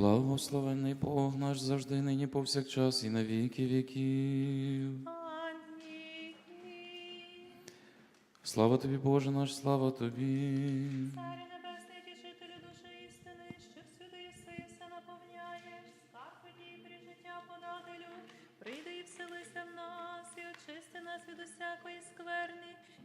Благословений Бог наш завжди, нині повсякчас і на віки віків. Амінь. Слава тобі, Боже наш, слава тобі. Царю небесний, тішителю душі істини, що всюди наповняєш, скарб подій, життя подателю, прийди і вселися в нас, і очисти нас від усякої скверни,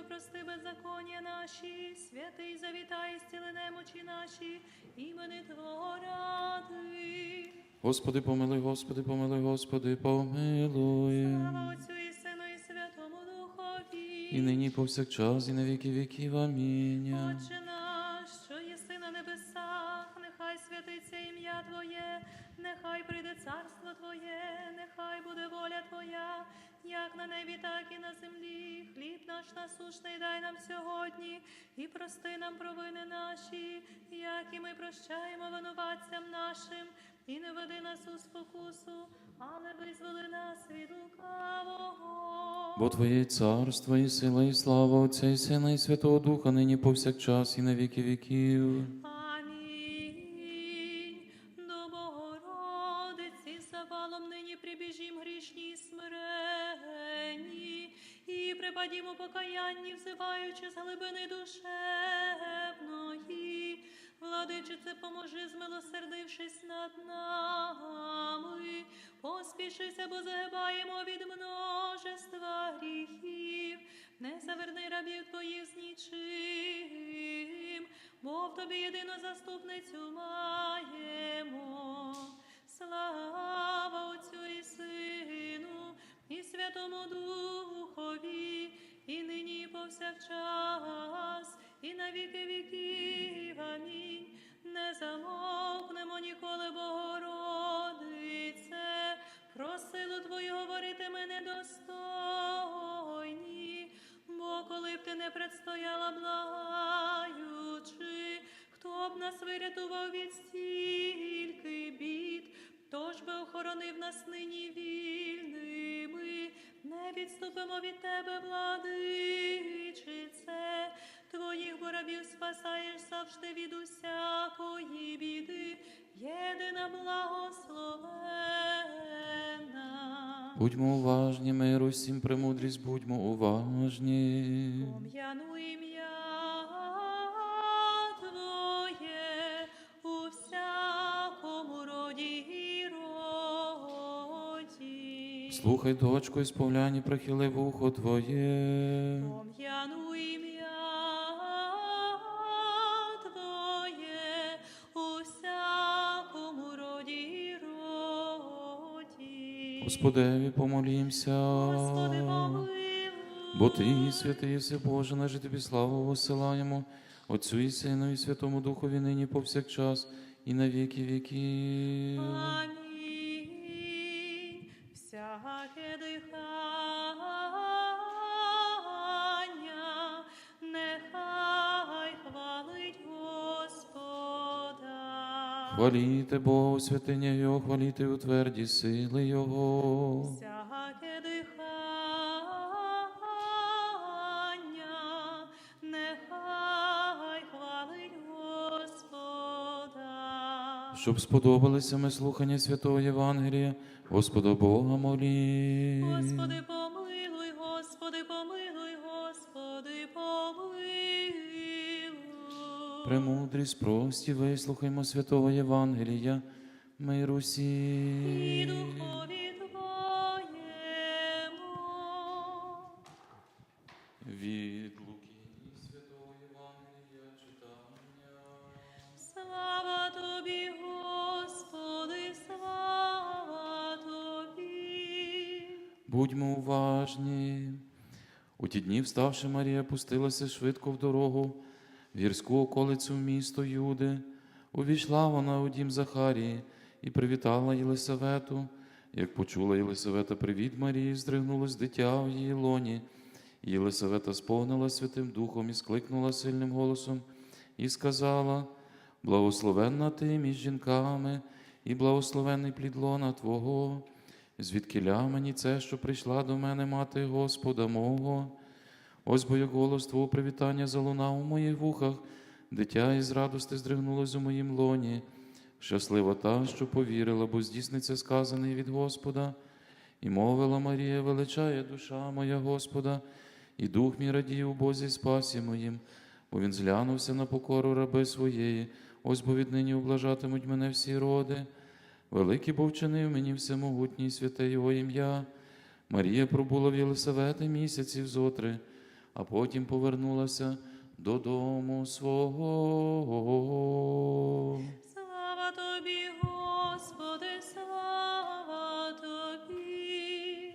Владико, прости беззаконня наші, святий завітай, зціли немочі наші, імени Твого ради. Господи, помилуй, Господи, помилуй, Господи, помилуй. Слава Отцю і Сину, і Святому Духові. І нині, повсякчас, і на віки віків. Амінь. Отче наш, що єси на небесах, нехай святиться ім'я Твоє, нехай прийде царство нехай буде воля Твоя, як на небі, так і на землі. Хліб наш насушний дай нам сьогодні, і прости нам провини наші, як і ми прощаємо винуватцям нашим, і не веди нас у спокусу, але визволи нас від лукавого. Бо Твоє царство і сила, і слава Отця і Сина, і Святого Духа, нині повсякчас, і на віки віків. Взиваючи з глибини душевної. Владичице, поможи, змилосердившись над нами. Поспішися, бо загибаємо від множества гріхів. Не заверни рабів твоїх з нічим, бо в тобі єдину заступницю маємо. Слава Отцю і Сину, і Святому Духові, повсякчас, і на віки віків. Амінь. Не замовкнемо ніколи, Богородице, про силу Твою говорити ми недостойні, бо коли б ти не предстояла благаючи, хто б нас вирятував від стільки бід, тож би охоронив нас нині вільними, не відступимо від тебе, владичице, твоїх боробів спасаєш завжди від усякої біди, єдина благословена. Будьмо уважні, миру всім премудрість, будьмо уважні. Пом'яну ім'я Слухай, дочко, і сповляні, прихили вухо Твоє. Пом'яну ім'я Твоє у всякому роді роді. Господеві помолімся. Господи, помилуй. Бо Ти, святий єси Боже, наже Тобі славу посилаємо, Отцю і Сину, і Святому Духові нині повсякчас, і на віки віків. Амінь. Всяке дихання, нехай хвалить Господа. Хваліте Бога, святиня Його, хваліте у тверді сили Його. Щоб сподобалися ми слухання святого Євангелія, Господа Бога молі. Господи, помилуй, Господи, помилуй, Господи, помилуй. Премудрість прості, вислухаймо святого Євангелія, миру І духові. Від Будьмо уважні. У ті дні, вставши, Марія пустилася швидко в дорогу, в гірську околицю в місто Юди. Увійшла вона у дім Захарії і привітала Єлисавету. Як почула Єлисавета привіт Марії, здригнулось дитя в її лоні. Єлисавета сповнила Святим Духом і скликнула сильним голосом і сказала: Благословенна ти між жінками, і благословенний плід лона Твого. Звідкиля мені це, що прийшла до мене мати Господа мого. Ось бо як голос Твого привітання залунав у моїх вухах, дитя із радости здригнулось у моїм лоні. Щаслива та, що повірила, бо здійсниться сказаний від Господа. І мовила Марія, величає душа моя Господа, і дух мій радіє у Бозі спасі моїм, бо він зглянувся на покору раби своєї, ось бо віднині облажатимуть мене всі роди. Великий бо вчинив мені всемогутній святе Його ім'я. Марія пробула в Єлисавети місяців зотри, а потім повернулася додому свого. Слава тобі, Господи, слава тобі.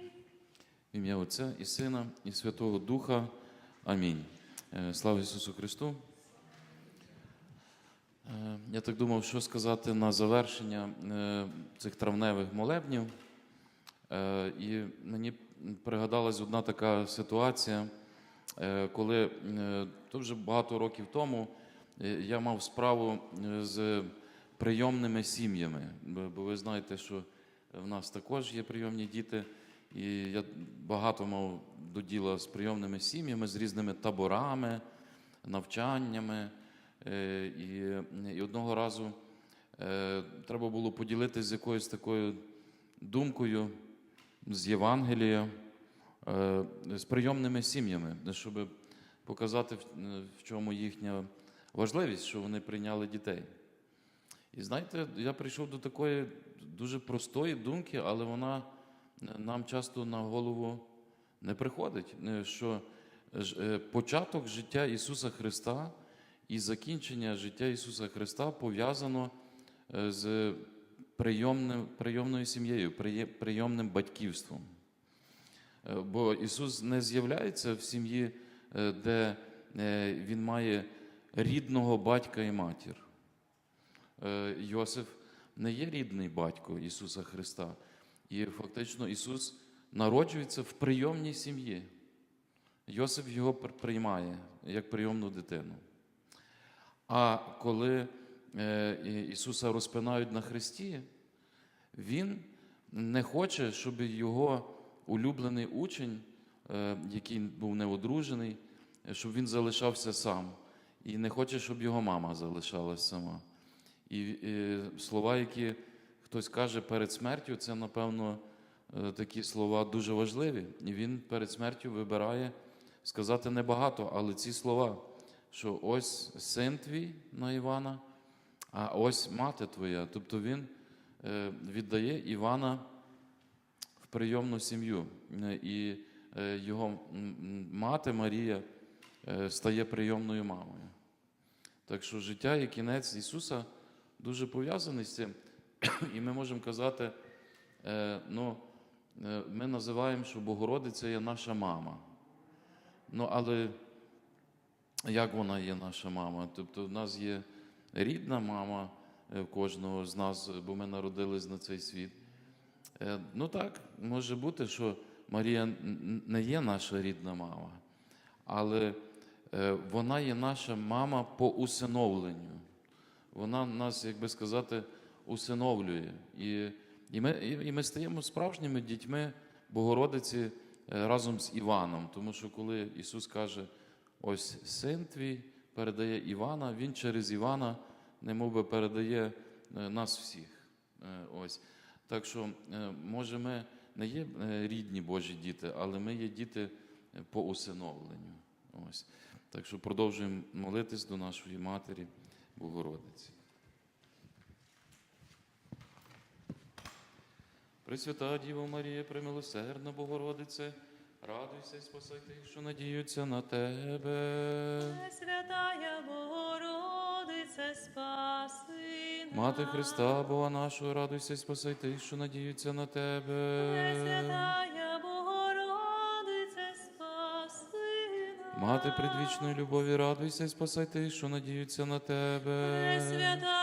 В ім'я Отця і Сина, і Святого Духа. Амінь. Е, Слава Ісусу Христу. Е, Я так думав, що сказати на завершення е, цих травневих молебнів. Е, І мені пригадалась одна така ситуація, коли то вже багато років тому я мав справу з прийомними сім'ями. Бо ви знаєте, що в нас також є прийомні діти. І я багато мав до діла з прийомними сім'ями, з різними таборами, навчаннями. Е, І, і одного разу е, треба було поділитися з якоюсь такою думкою з Євангелія, е, з прийомними сім'ями, щоб показати, в- чому їхня важливість, що вони прийняли дітей. І знаєте, я прийшов до такої дуже простої думки, але вона нам часто на голову не приходить, що початок життя Ісуса Христа і закінчення життя Ісуса Христа пов'язано е, з прийомним, прийомною сім'єю, прийомним батьківством. Е, Бо Ісус не з'являється в сім'ї, е, де Він має рідного батька і матір. Йосиф не є рідний батько Ісуса Христа. І фактично Ісус народжується в прийомній сім'ї. Йосиф його приймає як прийомну дитину. А коли е, Ісуса розпинають на хресті, Він не хоче, щоб його улюблений учень, е, який був неодружений, щоб він залишався сам. І не хоче, щоб його мама залишалась сама. І е, слова, які хтось каже перед смертю, це, напевно, е, такі слова дуже важливі. І він перед смертю вибирає сказати небагато, але ці слова, що ось син твій на Івана, а ось мати твоя. Тобто він е, віддає Івана в прийомну сім'ю. Е, І е, його мати Марія стає прийомною мамою. Так що життя і кінець Ісуса дуже пов'язаний з цим. І ми можемо казати, ну, ми називаємо, що Богородиця є наша мама. Ну, але як вона є наша мама? Тобто в нас є рідна мама е, кожного з нас, бо ми народились на цей світ. Е, Ну так, може бути, що Марія не є наша рідна мама, але е, вона є наша мама по усиновленню. Вона нас, як би сказати, усиновлює. І, і, ми, і, ми стаємо справжніми дітьми Богородиці разом з Іваном. Тому що коли Ісус каже, ось син твій передає Івана, Він через Івана немов би передає е, нас всіх. Е, Ось. Так що, е, може, ми не є рідні Божі діти, але ми є діти по усиновленню. Ось. Так що продовжуємо молитись до нашої Матері Богородиці. Пресвята Діво Марія, премилосердна Богородице, радуйся і спасай тих, що надіються на тебе. Святая Богородице, спаси нас. Мати Христа, Бога нашого, радуйся і спасай тих, що надіються на тебе. Пресвятая Богородице, спаси нас. Мати предвічної любові, радуйся і спасай тих, що надіються на тебе. Пресвятая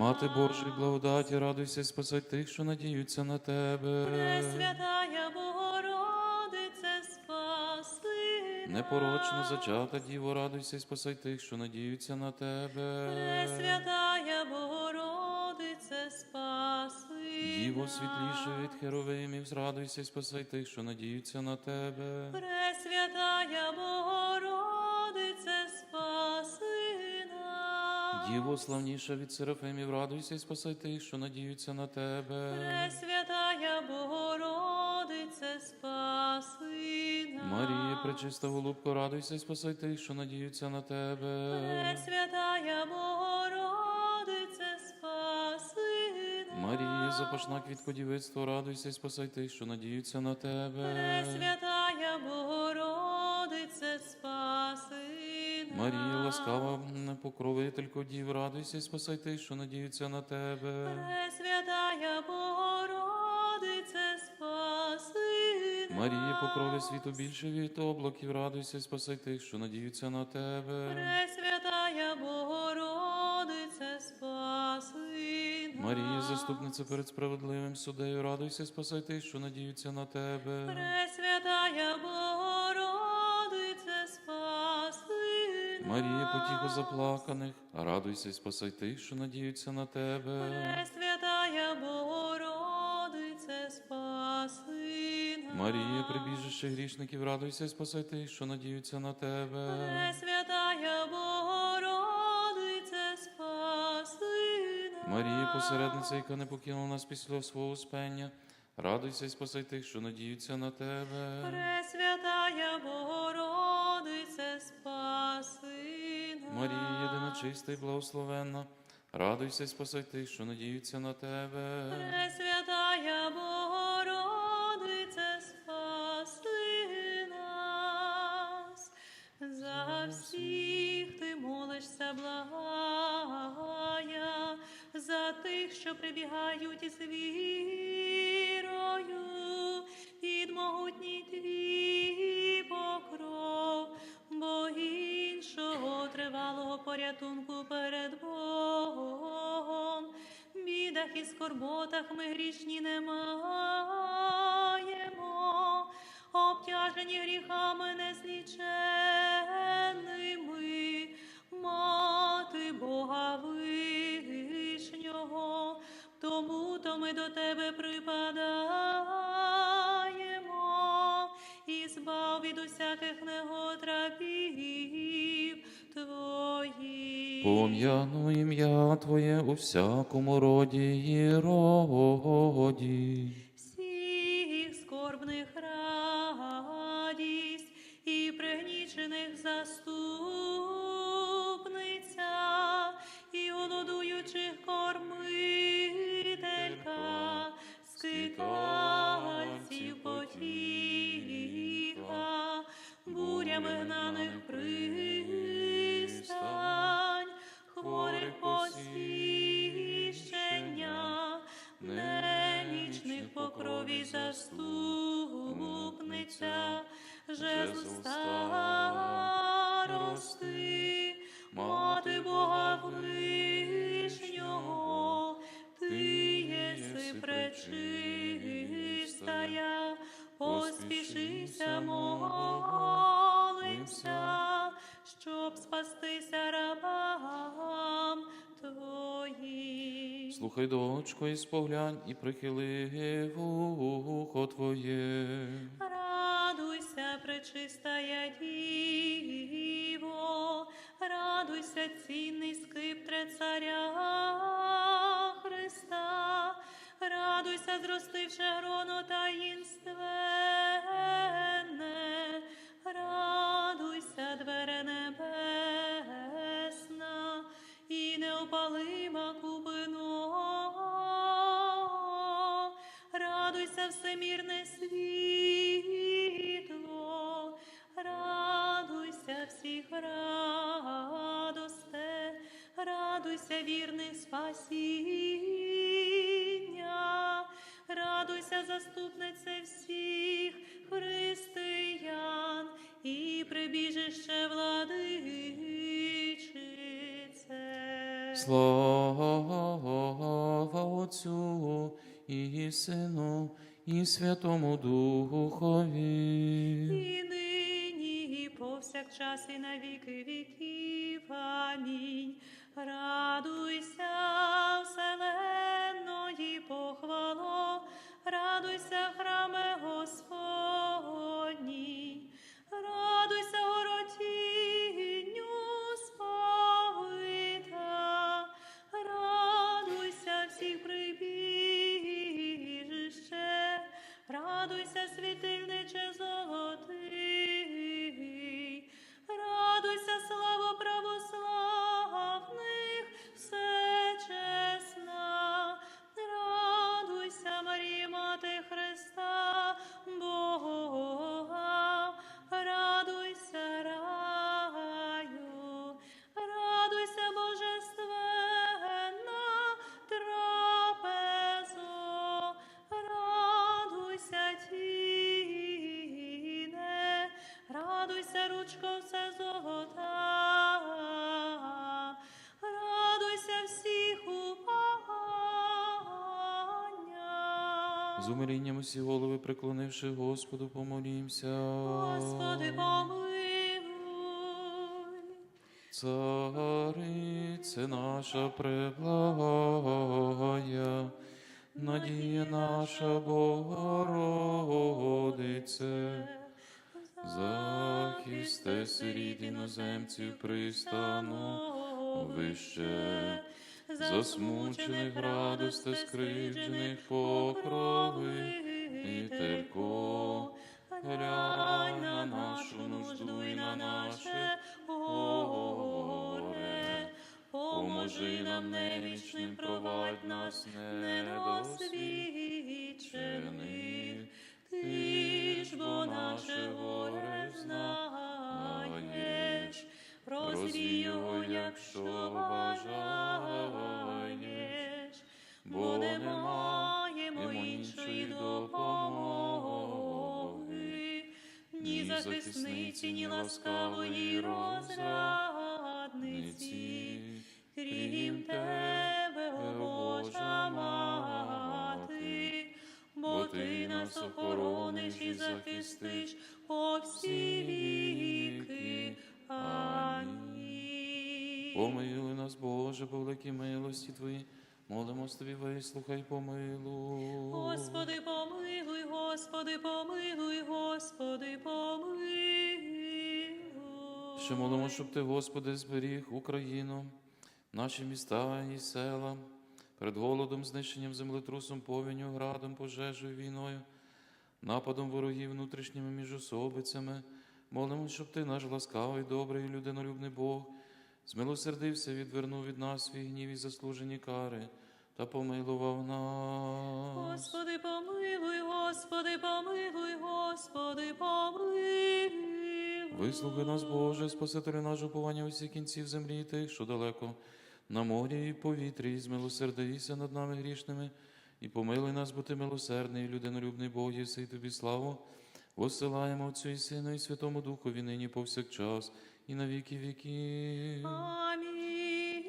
Мати Божої благодаті, радуйся, спасай тих, що надіються на тебе. Пресвятая Богородице, спаси. Непорочно зачата Діво, радуйся, і спасай тих, що надіються на тебе. Пресвятая Богородице, спаси Діво світліше від херовимів, зрадуйся, спасай тих, що надіються на тебе. Пресвятая Богородице, Діво славніша від серафимів, радуйся, і спасай тих, що надіються на тебе. Пресвятая Богородице, спаси нас. Марія, пречиста голубко, радуйся, і спасай тих, що надіються на тебе. Пресвятая Богородице, спаси нас. Марія, запашна квіткодівицтво, радуйся, і спасай тих, що надіються на тебе. Пресвятая Марія, ласкава покровителько дів, радуйся, і спасай тих, що надіються на тебе. Пресвятая Богородице, спаси нас. Марія, покрови світу більше від облаків, радуйся, і спасай тих, що надіються на тебе. Пресвятая Богородице, спаси нас. Марія, заступниця перед справедливим судею, радуйся, і спасай тих, що надіються на тебе. Пресвятая Богородице, Марія, потіху заплаканих, радуйся, і спасай тих, що надіються на тебе. Пресвятая Богородице, спаси нас. Марія, прибіжище грішників, радуйся, і спасай тих, що надіються на тебе. Пресвятая Богородице, спаси нас. Марія, посередниця, яка не покинула нас після свого спення, радуйся, і спасай тих, що надіються на тебе. Пресвятая Марія, єдина чиста і благословенна, радуйся, спасай тих, що надіються на тебе. Пресвятая Богородице, спаси нас. За всіх ти молишся, благая, за тих, що прибігають із вірою, під могутній твій іншого порятунку перед Богом, в бідах і скорботах ми грішні не маємо, обтяжені гріхами незліченними, мати Бога вишнього, тому то ми до тебе припадаємо. І збав від усяких негод рабів твоїх. Пом'яну ім'я Твоє у всякому роді і роді. всіх скорбних радість і пригнічених заступниця, і голодуючих кормителька, скитальців потіха, бурями гнаних пристань, крові заступниця, Жезл старости, мати Слухай, дочко, і споглянь, і прихили вухо Твоє. Всемірне світло, радуйся всіх радосте, радуйся вірних спасіння, радуйся, заступнице всіх християн і прибіжище владичице. Слава Отцю і Сину, і Святому Духові. І нині, і повсякчас, і на віки віків. Амінь. Радуйся, вселенної похвало, радуйся, храме Господній, З умилінням усі голови преклонивши Господу, помолімся. Господи, помилуй. Царице наша преблагая, надія наша Богородице, захисте сиріт іноземців пристану, вище, засмучених радосте скривджених покровителько, глянь на нашу нужду і на наше горе, поможи нам немічним, провадь нас недосвідчених, ти ж бо наше горе знаєш, розвій його, якщо бажаєш, бо не маємо іншої допомоги, ні захисниці, ні ласкавої розрадниці, крім тебе, о Божа мати, бо ти нас охорониш і захистиш Помилуй нас, Боже, по великій милості Твої. Молимось тобі, вислухай, помилуй. Господи, помилуй, Господи, помилуй, Господи, помилуй. Ще молимо, щоб ти, Господи, зберіг Україну, наші міста і села, перед голодом, знищенням землетрусом, повінню, градом, пожежею, війною, нападом ворогів, внутрішніми міжособицями. Молимо, щоб ти, наш ласкавий, добрий, людинолюбний Бог, змилосердився, відвернув від нас свій гнів і заслужені кари та помилував нас. Господи, помилуй, Господи, помилуй, Господи, помилуй. Вислухай нас, Боже, Спасителю наш уповання усіх кінців землі, і тих, що далеко на морі і повітрі, і над нами грішними, і помилуй нас, бо ти милосердний, людинолюбний Бог, і тобі славу. Посилаємо Отцю і Сину, і Святому Духові нині повсякчас, і на віки віків. Амінь.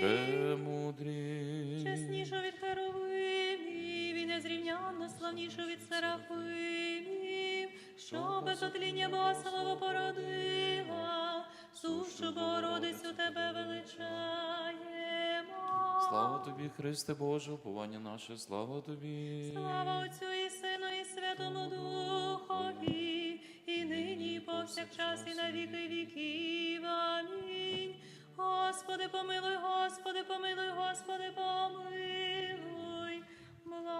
Премудрі. Чеснішу від Херовимів і незрівнянно славнішу від Серафимів, що без отління Бога слава породила, сущу Богородицю тебе величаємо. Слава тобі, Христе Боже, уповання наше, слава тобі. Слава Отцю і Сину, і Святому і повсякчас, і на віки віків. Амінь. Господи, помилуй, Господи, помилуй, Господи, помилуй, благослови.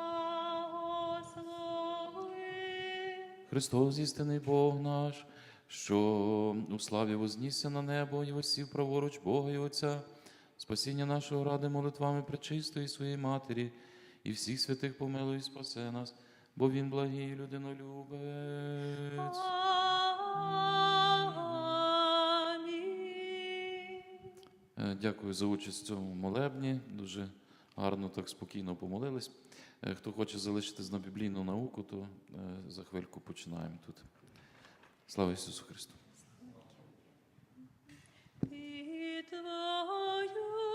Христос, істинний Бог наш, що у славі вознісся на небо і осів праворуч Бога і Отця, спасіння нашого ради молитвами пречистої своєї Матері, і всіх святих помилуй спасе нас, бо Він благий людинолюбець. Е, Дякую за участь в цьому молебні. Дуже гарно, так спокійно помолились. Е, Хто хоче залишитись на біблійну науку, то е, за хвильку починаємо тут. Слава Ісусу Христу! І Твою